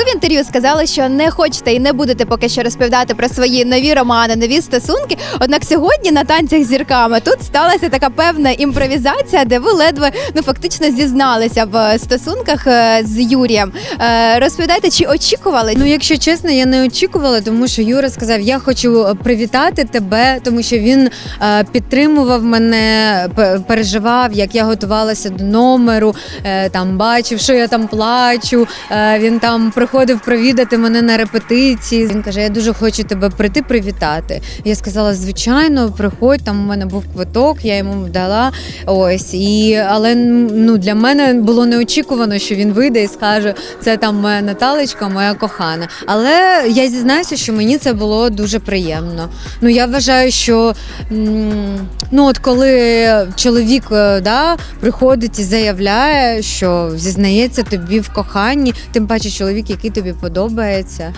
Ви в інтерв'ю сказали, що не хочете і не будете поки що розповідати про свої нові романи, нові стосунки. Однак сьогодні на танцях зірками тут сталася така певна імпровізація, де ви ледве ну фактично зізналися в стосунках е, з Юрієм. Е, Розповідайте, чи очікували? Ну, якщо чесно, я не очікувала, тому що Юра сказав: я хочу е, привітати тебе, тому що він підтримував мене, переживав, як я готувалася до номеру, там бачив, що я там плачу. Він там приходив провідати мене на репетиції. Він каже: Я дуже хочу тебе прийти привітати. Я сказала, звичайно, приходь. Там у мене був квиток, я йому дала. Ось і але ну для мене було неочікувано, що він вийде і скаже, це там моя Наталечка, моя кохана. Але я зізнаюся, що мені це було дуже приємно. Ну я вважаю, що ну от коли чоловік е, да, приходить і заявляє, що зізнається тобі в коханні, тим паче чоловік, який тобі подобається.